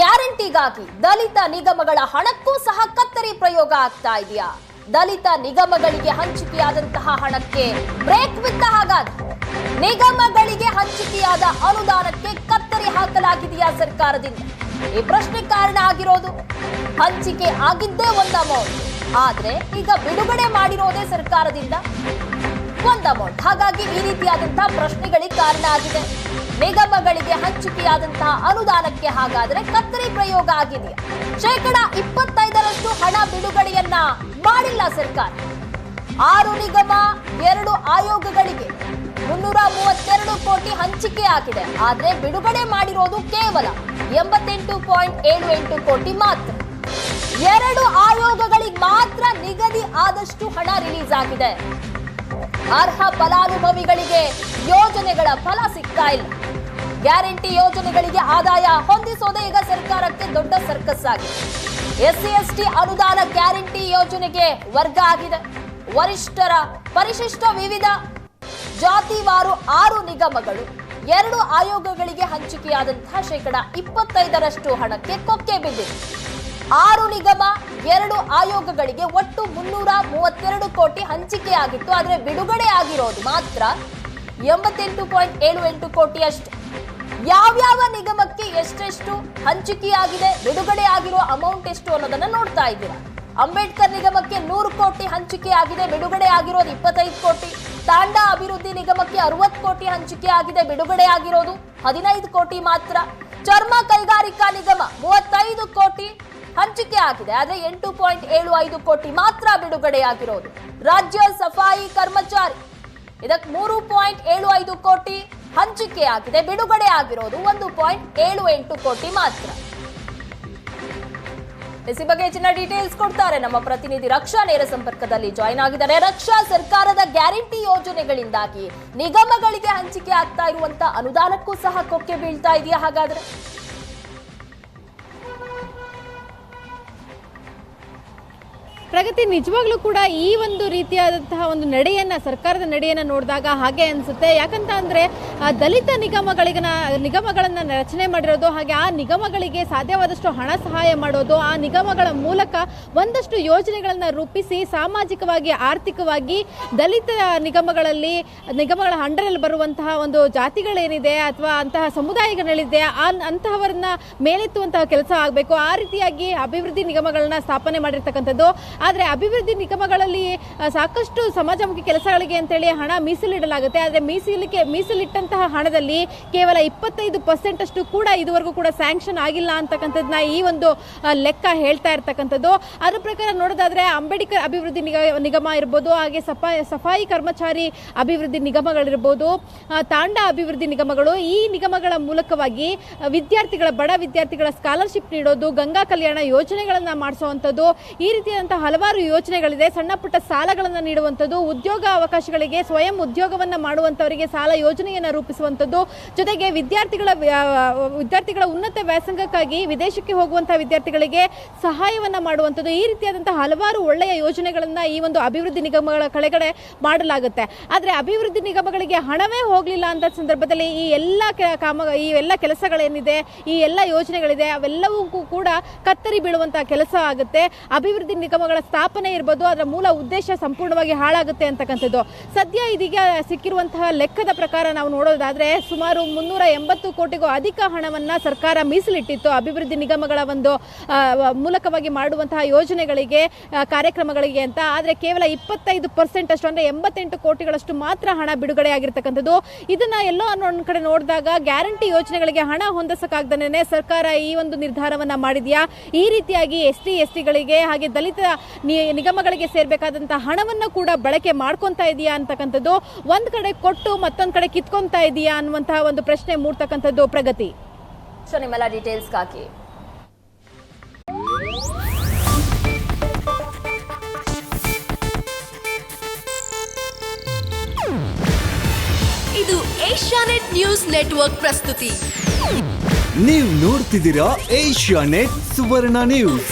ಗ್ಯಾರಂಟಿಗಾಗಿ ದಲಿತ ನಿಗಮಗಳ ಹಣಕ್ಕೂ ಸಹ ಕತ್ತರಿ ಪ್ರಯೋಗ ಆಗ್ತಾ ಇದೆಯಾ? ದಲಿತ ನಿಗಮಗಳಿಗೆ ಹಂಚಿಕೆಯಾದಂತಹ ಹಣಕ್ಕೆ ಬ್ರೇಕ್ ಬಿದ್ದ ಹಾಗಾದ್ರೆ? ನಿಗಮಗಳಿಗೆ ಹಂಚಿಕೆಯಾದ ಅನುದಾನಕ್ಕೆ ಕತ್ತರಿ ಹಾಕಲಾಗಿದೆಯಾ ಸರ್ಕಾರದಿಂದ? ಈ ಪ್ರಶ್ನೆ ಕಾರಣ ಆಗಿರೋದು. ಹಂಚಿಕೆ ಆಗಿದ್ದೇ ಒಂದು ಅಮೌಂಟ್ ಆದ್ರೆ ಈಗ ಬಿಡುಗಡೆ ಮಾಡಿರೋದೇ ಸರ್ಕಾರದಿಂದ ಒಂದು ಅಮೌಂಟ್ ಹಾಗಾಗಿ ಈ ರೀತಿಯಾದಂತಹ ಪ್ರಶ್ನೆಗಳಿಗೆ ಕಾರಣ ಆಗಿದೆ. ನಿಗಮಗಳಿಗೆ ಹಂಚಿಕೆಯಾದಂತಹ ಅನುದಾನಕ್ಕೆ ಹಾಗಾದ್ರೆ ಕತ್ತರಿ ಪ್ರಯೋಗ ಆಗಿದೆಯಾ ಶೇಕಡ ಇಪ್ಪತ್ತೈದರಷ್ಟು ಹಣ ಬಿಡುಗಡೆಯನ್ನ ಮಾಡಿಲ್ಲ ಸರ್ಕಾರ. ಆರು ನಿಗಮ, ಎರಡು ಆಯೋಗಗಳಿಗೆ ಮುನ್ನೂರ ಮೂವತ್ತೆರಡು ಕೋಟಿ ಹಂಚಿಕೆ ಆಗಿದೆ. ಆದ್ರೆ ಬಿಡುಗಡೆ ಮಾಡಿರೋದು ಕೇವಲ ಎಂಬತ್ತೆಂಟು ಪಾಯಿಂಟ್ ಏಳು ಎಂಟು ಕೋಟಿ ಮಾತ್ರ. ಎರಡು ಆಯೋಗಗಳಿಗೆ ಮಾತ್ರ ನಿಗದಿ ಆದಷ್ಟು ಹಣ ರಿಲೀಸ್ ಆಗಿದೆ. ಅರ್ಹ ಫಲಾನುಭವಿಗಳಿಗೆ ಯೋಜನೆಗಳ ಫಲ ಸಿಗ್ತಾ ಇಲ್ಲ. ಗ್ಯಾರಂಟಿ ಯೋಜನೆಗಳಿಗೆ ಆದಾಯ ಹೊಂದಿಸೋದೇ ಈಗ ಸರ್ಕಾರಕ್ಕೆ ದೊಡ್ಡ ಸರ್ಕಸ್ ಆಗಿದೆ ಎಸ್ಸಿ ಎಸ್ಟಿ ಅನುದಾನ ಗ್ಯಾರಂಟಿ ಯೋಜನೆಗೆ ವರ್ಗ ಆಗಿದೆ. ವರಿಷ್ಠರ ಪರಿಶಿಷ್ಟ ವಿವಿಧ ಜಾತಿವಾರು ಆರು ನಿಗಮಗಳು, ಎರಡು ಆಯೋಗಗಳಿಗೆ ಹಂಚಿಕೆಯಾದಂತಹ ಶೇಕಡ ಇಪ್ಪತ್ತೈದರಷ್ಟು ಹಣಕ್ಕೆ ಕೊಕ್ಕೆ ಬಿದ್ದಿದೆ. ಆರು ನಿಗಮ, ಎರಡು ಆಯೋಗಗಳಿಗೆ ಒಟ್ಟು ಮುನ್ನೂರ ಮೂವತ್ತೆರಡು ಕೋಟಿ ಹಂಚಿಕೆಯಾಗಿತ್ತು, ಆದರೆ ಬಿಡುಗಡೆ ಆಗಿರೋದು ಮಾತ್ರ ಎಂಬತ್ತೆಂಟು ಪಾಯಿಂಟ್ ಏಳು ಎಂಟು ಕೋಟಿ ಅಷ್ಟು ಯಾವ್ಯಾವ ನಿಗಮಕ್ಕೆ ಎಷ್ಟೆಷ್ಟು ಹಂಚಿಕೆಯಾಗಿದೆ, ಬಿಡುಗಡೆ ಆಗಿರುವ ಅಮೌಂಟ್ ಎಷ್ಟು ಅನ್ನೋದನ್ನ ನೋಡ್ತಾ ಇದ್ದೀರಾ. ಅಂಬೇಡ್ಕರ್ ನಿಗಮಕ್ಕೆ ನೂರು ಕೋಟಿ ಹಂಚಿಕೆ ಆಗಿದೆ ಬಿಡುಗಡೆ ಆಗಿರೋದು ಇಪ್ಪತ್ತೈದು ಕೋಟಿ. ತಾಂಡಾ ಅಭಿವೃದ್ಧಿ ನಿಗಮಕ್ಕೆ ಅರವತ್ತು ಕೋಟಿ ಹಂಚಿಕೆ ಆಗಿದೆ ಬಿಡುಗಡೆ ಆಗಿರೋದು ಹದಿನೈದು ಕೋಟಿ ಮಾತ್ರ. ಚರ್ಮ ಕೈಗಾರಿಕಾ ನಿಗಮ ಮೂವತ್ತೈದು ಕೋಟಿ ಹಂಚಿಕೆ ಆಗಿದೆ ಆದರೆ ಎಂಟು ಪಾಯಿಂಟ್ ಏಳು ಐದು ಕೋಟಿ ಮಾತ್ರ ಬಿಡುಗಡೆಯಾಗಿರೋದು. ರಾಜ್ಯ ಸಫಾಯಿ ಕರ್ಮಚಾರಿ ಇದಕ್ಕೆ ಮೂರು ಪಾಯಿಂಟ್ ಏಳು ಐದು ಕೋಟಿ ಹಂಚಿಕೆ ಆಗಿದೆ. ಬಿಡುಗಡೆ ಆಗಿರೋದು ಒಂದು ಪಾಯಿಂಟ್ ಏಳು ಎಂಟು ಕೋಟಿ ಮಾತ್ರ. ಈ ಬಗ್ಗೆ ಹೆಚ್ಚಿನ ಡೀಟೇಲ್ಸ್ ಕೊಡ್ತಾರೆ. ನಮ್ಮ ಪ್ರತಿನಿಧಿ ರಕ್ಷಾ ನೇರ ಸಂಪರ್ಕದಲ್ಲಿ ಜಾಯ್ನ್ ಆಗಿದ್ದಾರೆ. ರಕ್ಷಾ ಸರ್ಕಾರದ ಗ್ಯಾರಂಟಿ ಯೋಜನೆಗಳಿಂದಾಗಿ ನಿಗಮಗಳಿಗೆ ಹಂಚಿಕೆ ಆಗ್ತಾ ಇರುವಂತ ಅನುದಾನಕ್ಕೂ ಸಹ ಕೊಕ್ಕೆ ಬೀಳ್ತಾ ಇದೆಯಾ ಹಾಗಾದ್ರೆ? ಪ್ರಗತಿ ನಿಜವಾಗ್ಲೂ ಕೂಡ ಈ ಒಂದು ರೀತಿಯಾದಂತಹ ಒಂದು ನಡೆಯನ್ನ, ಸರ್ಕಾರದ ನಡೆಯನ್ನ ನೋಡಿದಾಗ ಹಾಗೆ ಅನ್ಸುತ್ತೆ. ಯಾಕಂತ ಅಂದ್ರೆ ದಲಿತ ನಿಗಮಗಳಿಗೆ ನಿಗಮಗಳನ್ನ ರಚನೆ ಮಾಡಿರೋದು ಹಾಗೆ ಆ ನಿಗಮಗಳಿಗೆ ಸಾಧ್ಯವಾದಷ್ಟು ಹಣ ಸಹಾಯ ಮಾಡೋದು, ಆ ನಿಗಮಗಳ ಮೂಲಕ ಒಂದಷ್ಟು ಯೋಜನೆಗಳನ್ನ ರೂಪಿಸಿ ಸಾಮಾಜಿಕವಾಗಿ, ಆರ್ಥಿಕವಾಗಿ ದಲಿತ ನಿಗಮಗಳಲ್ಲಿ, ನಿಗಮಗಳ ಅಂಡರಲ್ಲಿ ಬರುವಂತಹ ಒಂದು ಜಾತಿಗಳೇನಿದೆ ಅಥವಾ ಅಂತಹ ಸಮುದಾಯಗಳಿದೆ ಅಂತಹವರನ್ನ ಮೇಲೆತ್ತುವಂತಹ ಕೆಲಸ ಆಗಬೇಕು. ಆ ರೀತಿಯಾಗಿ ಅಭಿವೃದ್ಧಿ ನಿಗಮಗಳನ್ನ ಸ್ಥಾಪನೆ ಮಾಡಿರ್ತಕ್ಕಂಥದ್ದು ಆದರೆ ಅಭಿವೃದ್ಧಿ ನಿಗಮಗಳಲ್ಲಿ ಸಾಕಷ್ಟು ಸಮಾಜಮುಖಿ ಕೆಲಸಗಳಿಗೆ ಅಂತೇಳಿ ಹಣ ಮೀಸಲಿಡಲಾಗುತ್ತೆ. ಆದರೆ ಮೀಸಲಿಕ್ಕೆ ಮೀಸಲಿಟ್ಟಂತಹ ಹಣದಲ್ಲಿ ಕೇವಲ ಇಪ್ಪತ್ತೈದು ಪರ್ಸೆಂಟ್ ಅಷ್ಟು ಕೂಡ ಇದುವರೆಗೂ ಕೂಡ ಸ್ಯಾಂಕ್ಷನ್ ಆಗಿಲ್ಲ ಅಂತಕ್ಕಂಥದ್ದನ್ನ ಈ ಒಂದು ಲೆಕ್ಕ ಹೇಳ್ತಾ ಇರ್ತಕ್ಕಂಥದ್ದು. ಅದರ ಪ್ರಕಾರ ನೋಡೋದಾದ್ರೆ ಅಂಬೇಡ್ಕರ್ ಅಭಿವೃದ್ಧಿ ನಿಗ, ನಿಗಮ ಇರ್ಬೋದು, ಹಾಗೆ ಸಫಾಯಿ ಸಫಾಯಿ ಕರ್ಮಚಾರಿ ಅಭಿವೃದ್ಧಿ ನಿಗಮಗಳಿರ್ಬೋದು ತಾಂಡ ಅಭಿವೃದ್ಧಿ ನಿಗಮಗಳು ಈ ನಿಗಮಗಳ ಮೂಲಕವಾಗಿ ವಿದ್ಯಾರ್ಥಿಗಳ, ಬಡ ವಿದ್ಯಾರ್ಥಿಗಳ ಸ್ಕಾಲರ್ಶಿಪ್ ನೀಡೋದು, ಗಂಗಾ ಕಲ್ಯಾಣ ಯೋಜನೆಗಳನ್ನ ಮಾಡಿಸುವಂಥದ್ದು ಈ ರೀತಿಯಾದಂತಹ ಹಲವಾರು ಯೋಜನೆಗಳಿದೆ. ಸಣ್ಣ ಪುಟ್ಟ ಸಾಲಗಳನ್ನು ನೀಡುವಂಥದ್ದು, ಉದ್ಯೋಗ ಅವಕಾಶಗಳಿಗೆ ಸ್ವಯಂ ಉದ್ಯೋಗವನ್ನು ಮಾಡುವಂಥವರಿಗೆ ಸಾಲ ಯೋಜನೆಯನ್ನು ರೂಪಿಸುವಂಥದ್ದು. ಜೊತೆಗೆ ವಿದ್ಯಾರ್ಥಿಗಳ ವಿದ್ಯಾರ್ಥಿಗಳ ಉನ್ನತ ವ್ಯಾಸಂಗಕ್ಕಾಗಿ ವಿದೇಶಕ್ಕೆ ಹೋಗುವಂತಹ ವಿದ್ಯಾರ್ಥಿಗಳಿಗೆ ಸಹಾಯವನ್ನು ಮಾಡುವಂಥದ್ದು. ಈ ರೀತಿಯಾದಂತಹ ಹಲವಾರು ಒಳ್ಳೆಯ ಯೋಜನೆಗಳನ್ನ ಈ ಒಂದು ಅಭಿವೃದ್ಧಿ ನಿಗಮಗಳ ಕಡೆಗಡೆ ಮಾಡಲಾಗುತ್ತೆ. ಆದರೆ ಅಭಿವೃದ್ಧಿ ನಿಗಮಗಳಿಗೆ ಹಣವೇ ಹೋಗಲಿಲ್ಲ ಅಂತ ಸಂದರ್ಭದಲ್ಲಿ ಈ ಎಲ್ಲ ಕಾಮ, ಈ ಎಲ್ಲ ಕೆಲಸಗಳೇನಿದೆ, ಈ ಎಲ್ಲ ಯೋಜನೆಗಳಿದೆ, ಅವೆಲ್ಲವೂ ಕೂಡ ಕತ್ತರಿ ಬೀಳುವಂತಹ ಕೆಲಸ ಆಗುತ್ತೆ. ಅಭಿವೃದ್ಧಿ ನಿಗಮಗಳ ಸ್ಥಾಪನೆ ಇರ್ಬೋದು, ಅದರ ಮೂಲ ಉದ್ದೇಶ ಸಂಪೂರ್ಣವಾಗಿ ಹಾಳಾಗುತ್ತೆ ಅಂತಕ್ಕಂಥದ್ದು. ಸದ್ಯ ಇದೀಗ ಸಿಕ್ಕಿರುವಂತಹ ಲೆಕ್ಕದ ಪ್ರಕಾರ ನಾವು ನೋಡೋದಾದ್ರೆ ಸುಮಾರು ಮುನ್ನೂರ ಎಂಬತ್ತು ಕೋಟಿಗೂ ಅಧಿಕ ಹಣವನ್ನ ಸರ್ಕಾರ ಮೀಸಲಿಟ್ಟಿತ್ತು. ಅಭಿವೃದ್ಧಿ ನಿಗಮಗಳ ಒಂದು ಮೂಲಕವಾಗಿ ಮಾಡುವಂತಹ ಯೋಜನೆಗಳಿಗೆ ಕಾರ್ಯಕ್ರಮಗಳಿಗೆ ಅಂತ. ಆದ್ರೆ ಕೇವಲ ಇಪ್ಪತ್ತೈದು ಪರ್ಸೆಂಟ್ ಅಷ್ಟು ಅಂದ್ರೆ ಎಂಬತ್ತೆಂಟು ಕೋಟಿಗಳಷ್ಟು ಮಾತ್ರ ಹಣ ಬಿಡುಗಡೆ ಆಗಿರ್ತಕ್ಕಂಥದ್ದು. ಇದನ್ನ ಎಲ್ಲೋ ಅನ್ನೋ ಒಂದ್ ಕಡೆ ನೋಡಿದಾಗ ಗ್ಯಾರಂಟಿ ಯೋಜನೆಗಳಿಗೆ ಹಣ ಹೊಂದಿಸಕ್ಕಾಗ್ದೇ ಸರ್ಕಾರ ಈ ಒಂದು ನಿರ್ಧಾರವನ್ನ ಮಾಡಿದ್ಯಾ? ಈ ರೀತಿಯಾಗಿ ಎಸ್ ಟಿ, ಎಸ್ ಟಿಗಳಿಗೆ ಹಾಗೆ ದಲಿತ ನಿಗಮಗಳಿಗೆ ಸೇರ್ಬೇಕಾದಂತಹ ಹಣವನ್ನ ಕೂಡ ಬಳಕೆ ಮಾಡ್ಕೊತಾ ಇದೆಯಾ ಅಂತಕ್ಕಂಥದ್ದು? ಒಂದ್ ಕಡೆ ಕೊಟ್ಟು ಮತ್ತೊಂದ್ ಕಡೆ ಕಿತ್ಕೊಂತಾ ಇದೆಯಾ ಅನ್ನುವಂತಹ ಒಂದು ಪ್ರಶ್ನೆ ಮೂಡ್ತಕ್ಕಂಥದ್ದು ಪ್ರಗತಿ. ಸೊ ನಿಮ್ಮೆಲ್ಲ ಡೀಟೇಲ್ಸ್ಗಾಗಿ ಇದು ಏಷ್ಯಾನೆಟ್ ನ್ಯೂಸ್ ನೆಟ್ವರ್ಕ್ ಪ್ರಸ್ತುತಿ. ನೀವು ನೋಡ್ತಿದ್ದೀರಾ ಏಷ್ಯಾ ನೆಟ್ ಸುವರ್ಣ ನ್ಯೂಸ್.